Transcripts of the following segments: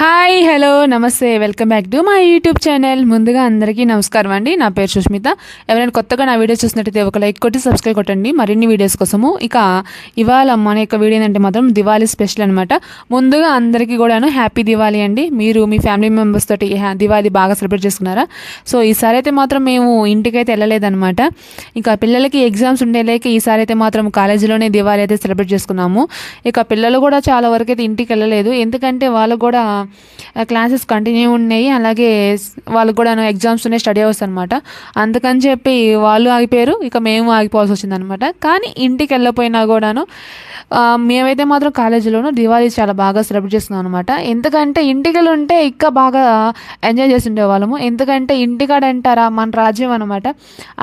Hi hello నమస్తే. Welcome back to my YouTube channel. ముందుగా అందరికీ నమస్కారం అండి. నా పేరు సుష్మిత. ఎవరైనా కొత్తగా నా వీడియోస్ చూసినట్టయితే ఒక లైక్ కొట్టి సబ్స్క్రైబ్ కొట్టండి. మరిన్ని వీడియోస్ కోసము ఇక ఇవాళ మన యొక్క వీడియో ఏంటంటే మాత్రం దివాళీ స్పెషల్ అనమాట ముందుగా అందరికీ కూడాను హ్యాపీ దివాళీ అండి. మీరు మీ ఫ్యామిలీ మెంబర్స్ తోటి హ్యా- దివాళీ బాగా సెలబ్రేట్ చేసుకున్నారా? సో ఈసారి అయితే మాత్రం మేము ఇంటికైతే వెళ్ళలేదన్నమాట. ఇక పిల్లలకి ఎగ్జామ్స్ ఉండేలేక ఈసారి అయితే మాత్రం కాలేజీలోనే దివాళీ అయితే సెలబ్రేట్ చేసుకున్నాము. ఇక పిల్లలు కూడా చాలా వరకు అయితే ఇంటికి వెళ్ళలేదు. ఎందుకంటే వాళ్ళు కూడా క్లాసెస్ కంటిన్యూ ఉన్నాయి. అలాగే వాళ్ళకి కూడా ఎగ్జామ్స్ ఉన్నాయి స్టడీ అవర్స్ అనమాట అందుకని చెప్పి వాళ్ళు ఆగిపోయారు. ఇక మేము ఆగిపోవాల్సి వచ్చిందనమాట కానీ ఇంటికి వెళ్ళకపోయినా కూడాను మేమైతే మాత్రం కాలేజీలోనూ దివాళీ చాలా బాగా సెలబ్రేట్ చేస్తున్నాం అనమాట ఎందుకంటే ఇంటికి వెళ్ళి ఉంటే ఇంకా బాగా ఎంజాయ్ చేస్తుండే వాళ్ళము. ఎందుకంటే ఇంటికాడ అంటారా మన రాజ్యం అనమాట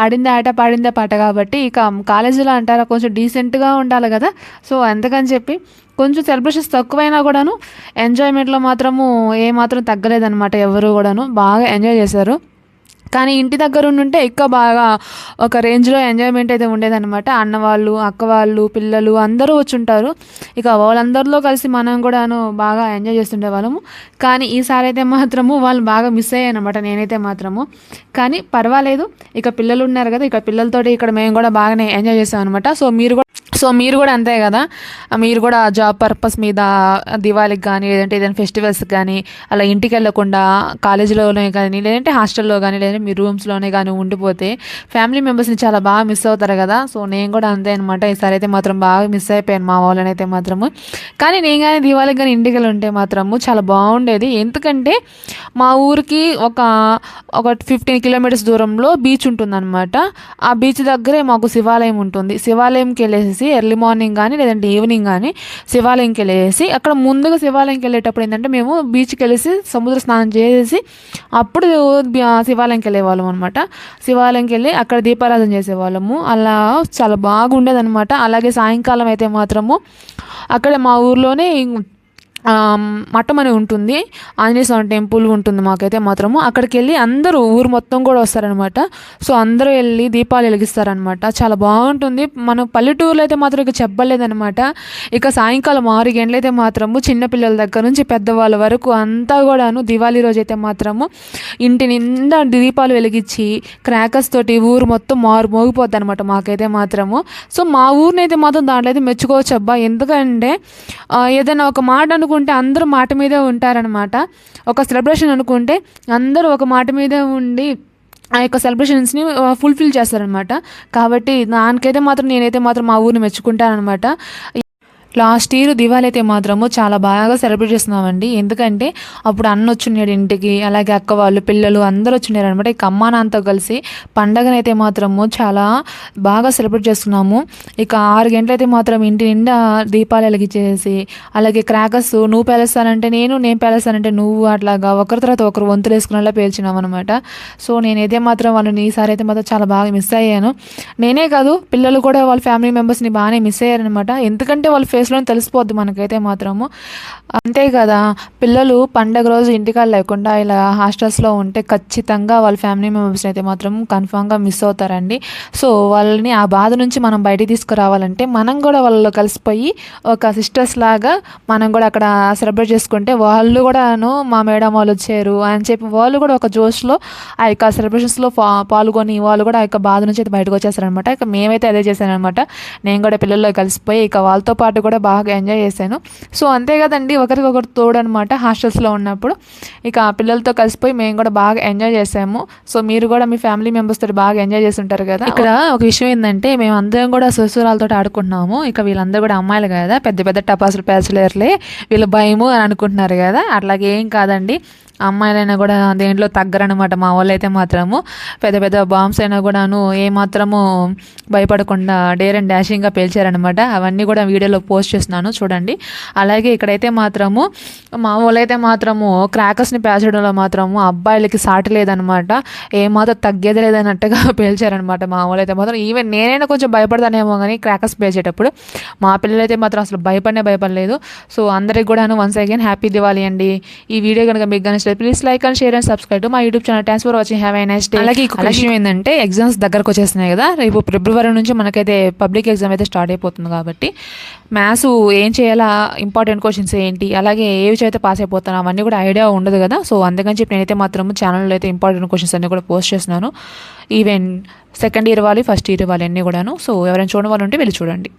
ఆడిందే ఆట పాడిందే పాట కాబట్టి ఇక కాలేజీలో అంటారా కొంచెం డీసెంట్గా ఉండాలి కదా. సో అందుకని చెప్పి కొంచెం సెలబ్రేషన్స్ తక్కువైనా కూడాను ఎంజాయ్మెంట్లో మాత్రము ఏ మాత్రం తగ్గలేదన్నమాట ఎవరు కూడాను. బాగా ఎంజాయ్ చేశారు. కానీ ఇంటి దగ్గర ఉంటే ఎక్కువ బాగా ఒక రేంజ్లో ఎంజాయ్మెంట్ అయితే ఉండేదన్నమాట. అన్న వాళ్ళు అక్క వాళ్ళు పిల్లలు అందరూ వచ్చి ఉంటారు ఇక వాళ్ళందరిలో కలిసి మనం కూడాను బాగా ఎంజాయ్ చేస్తుండే వాళ్ళము. కానీ ఈసారి అయితే మాత్రము వాళ్ళు బాగా మిస్ అయ్యాయన్నమాట నేనైతే మాత్రము. కానీ పర్వాలేదు. ఇక పిల్లలు ఉన్నారు కదా ఇక పిల్లలతోటి ఇక్కడ మేము కూడా బాగానే ఎంజాయ్ చేసాం అనమాట సో మీరు కూడా సో మీరు కూడా అంతే కదా. మీరు కూడా జాబ్ పర్పస్ మీద దివాళికి కానీ లేదంటే ఏదైనా ఫెస్టివల్స్కి కానీ అలా ఇంటికి వెళ్ళకుండా కాలేజీలోనే కానీ లేదంటే హాస్టల్లో కానీ లేదంటే మీ రూమ్స్లోనే కానీ ఉండిపోతే ఫ్యామిలీ మెంబర్స్ని చాలా బాగా మిస్ అవుతారు కదా. సో నేను కూడా అంతే అనమాట ఈసారి అయితే మాత్రం బాగా మిస్ అయిపోయాను మా వాళ్ళని అయితే మాత్రము. కానీ నేను కానీ దీవాళికి కానీ ఇంటికి ఉంటే మాత్రము చాలా బాగుండేది. ఎందుకంటే మా ఊరికి ఒక ఒక ఫిఫ్టీన్ కిలోమీటర్స్ దూరంలో బీచ్ ఉంటుందన్నమాట. ఆ బీచ్ దగ్గరే మాకు శివాలయం ఉంటుంది. శివాలయంకి వెళ్ళేసి ఎర్లీ మార్నింగ్ కానీ లేదంటే ఈవినింగ్ కానీ శివాలయంకి వెళ్ళేసి అక్కడ ముందుగా శివాలయంకి వెళ్ళేటప్పుడు ఏంటంటే మేము బీచ్కి వెళ్ళేసి సముద్ర స్నానం చేసేసి అప్పుడు శివాలయంకి శివాలయంకి వెళ్ళేవాళ్ళం అనమాట శివాలయంకి వెళ్ళి అక్కడ దీపారాధన చేసేవాళ్ళము. అలా చాలా బాగుండేదనమాట అలాగే సాయంకాలం అయితే మాత్రము అక్కడ మా ఊర్లోనే మఠం అని ఉంటుంది. ఆంజనేయ స్వామి టెంపుల్ ఉంటుంది మాకైతే మాత్రము. అక్కడికి వెళ్ళి అందరూ ఊరు మొత్తం కూడా వస్తారనమాట సో అందరూ వెళ్ళి దీపాలు వెలిగిస్తారనమాట చాలా బాగుంటుంది. మన పల్లెటూరులో అయితే మాత్రం ఇక చెప్పలేదనమాట ఇక సాయంకాలం ఆరు గంటలైతే మాత్రము చిన్నపిల్లల దగ్గర నుంచి పెద్దవాళ్ళ వరకు అంతా కూడాను దివాళీ రోజు అయితే మాత్రము ఇంటి నిండా దీపాలు వెలిగించి క్రాకర్స్ తోటి ఊరు మొత్తం మారు మోగిపోద్ది అనమాట మాకైతే మాత్రము. సో మా ఊరిని అయితే మాత్రం దాంట్లో అయితే మెచ్చుకోవచ్చు అబ్బా ఎందుకంటే ఏదైనా ఒక మాట అనుకుంటే అందరూ మాట మీదే ఉంటారనమాట ఒక సెలబ్రేషన్ అనుకుంటే అందరూ ఒక మాట మీదే ఉండి ఆ యొక్క సెలబ్రేషన్స్ని ఫుల్ఫిల్ చేస్తారనమాట కాబట్టి దానికైతే మాత్రం నేనైతే మాత్రం మా ఊరిని మెచ్చుకుంటానమాట లాస్ట్ ఇయర్ దివాళీ అయితే మాత్రము చాలా బాగా సెలబ్రేట్ చేస్తున్నామండి. ఎందుకంటే అప్పుడు అన్న వచ్చినాడు ఇంటికి అలాగే అక్క వాళ్ళు పిల్లలు అందరూ వచ్చినారు అనమాట ఇక అమ్మ నాన్నతో కలిసి పండగనైతే మాత్రము చాలా బాగా సెలబ్రేట్ చేసుకున్నాము ఇక ఆరు గంటలైతే మాత్రం ఇంటి నిండా దీపాలు వెలిగించేసి అలాగే క్రాకర్స్ నువ్వు పేలుస్తానంటే నేను నేను పేలుస్తానంటే నువ్వు అట్లాగా ఒకరి తర్వాత ఒకరు వంతులు వేసుకునేలా పేల్చినాం అనమాట సో నేనైతే మాత్రం వాళ్ళని ఈసారి అయితే మాత్రం చాలా బాగా మిస్ అయ్యాను. నేనే కాదు పిల్లలు కూడా వాళ్ళ ఫ్యామిలీ మెంబర్స్ని బాగానే మిస్ అయ్యారనమాట ఎందుకంటే వాళ్ళ ఫేస్లో తెలిసిపోద్ది మనకైతే మాత్రము. అంతే కదా పిల్లలు పండగ రోజు ఇంటికాడ లేకుండా ఇలా హాస్టల్స్లో ఉంటే ఖచ్చితంగా వాళ్ళ ఫ్యామిలీ మెంబర్స్ని అయితే మాత్రం కన్ఫామ్గా మిస్ అవుతారండి. సో వాళ్ళని ఆ బాధ నుంచి మనం బయటికి తీసుకురావాలంటే మనం కూడా వాళ్ళలో కలిసిపోయి ఒక సిస్టర్స్ లాగా మనం కూడా అక్కడ సెలబ్రేట్ చేసుకుంటే వాళ్ళు కూడాను మా మేడం వాళ్ళు వచ్చారు అని చెప్పి వాళ్ళు కూడా ఒక జోష్లో ఆ యొక్క సెలబ్రేషన్స్లో పాల్గొని వాళ్ళు కూడా ఆ యొక్క బాధ నుంచి అయితే బయటకు వచ్చేస్తారనమాట. ఇక మేమైతే అదే చేశానమాట నేను కూడా పిల్లల్లో కలిసిపోయి ఇక వాళ్ళతో పాటు కూడా బాగా ఎంజాయ్ చేశాను. సో అంతే కదండి ఒకరికొకరు తోడు అనమాట హాస్టల్స్లో ఉన్నప్పుడు. ఇక ఆ పిల్లలతో కలిసిపోయి మేము కూడా బాగా ఎంజాయ్ చేసాము సో మీరు కూడా మీ ఫ్యామిలీ మెంబర్స్ తోటి బాగా ఎంజాయ్ చేసి ఉంటారు కదా. ఇక్కడ ఒక విషయం ఏంటంటే మేము అందరం కూడా సుసూరాలతో ఆడుకుంటున్నాము. ఇక వీళ్ళందరూ కూడా అమ్మాయిలు కదా పెద్ద పెద్ద టపాసులు పేల్చలేరులే వీళ్ళు భయము అని అనుకుంటున్నారు కదా. అట్లాగే ఏం కాదండి అమ్మాయిలైనా కూడా దేంట్లో తగ్గరనమాట మా వాళ్ళు అయితే మాత్రము. పెద్ద పెద్ద బాంబ్స్ అయినా కూడాను ఏ మాత్రము భయపడకుండా డేర్ అండ్ డాషింగ్గా పేల్చారనమాట. అవన్నీ కూడా వీడియోలో పోస్ట్ చేస్తున్నాను చూడండి. అలాగే ఇక్కడైతే మాత్రము మా వాళ్ళైతే మాత్రము క్రాకర్స్ని పేల్చడంలో మాత్రము అబ్బాయిలకి సాటి లేదనమాట. ఏ మాత్రం తగ్గేది లేదన్నట్టుగా పేల్చారనమాట మా వాళ్ళైతే మాత్రం. ఈవెన్ నేనైనా కొంచెం భయపడతానేమో కానీ క్రాకర్స్ పేల్చేటప్పుడు. మా పిల్లలైతే మాత్రం అసలు భయపడనే భయపడలేదు. సో అందరికి కూడాను వన్స్ అగైన్ హ్యాపీ దివాళీ అండి. ఈ వీడియో కనుక మీకు కనిపిస్తే please like and share and subscribe to మా YouTube channel thanks for watching have a nice day అలాగే ఇంకొక విషయం ఏంటంటే ఎగ్జామ్స్ దగ్గరకు వచ్చేస్తున్నాయి కదా. రేపు ఫిబ్రవరి నుంచి మనకైతే పబ్లిక్ ఎగ్జామ్ అయితే స్టార్ట్ అయిపోతుంది కాబట్టి. మ్యాథ్స్ మ్యాథ్స్ ఏం చేయాలా? ఇంపార్టెంట్ క్వశ్చన్స్ ఏంటి? అలాగే ఏవి చదివితే పాస్ అయిపోతాను అవన్నీ కూడా ఐడియా ఉండదు కదా. సో అందుకని చెప్పి నేనైతే మాత్రం ఛానల్లో అయితే ఇంపార్టెంట్ క్వశ్చన్స్ అన్నీ కూడా పోస్ట్ చేస్తున్నాను. ఈవెన్ సెకండ్ ఇయర్ వాళ్ళు ఫస్ట్ ఇయర్ వాళ్ళు అన్నీ కూడాను. సో ఎవరైనా చూడని వాళ్ళు ఉంటే వెళ్ళి చూడండి.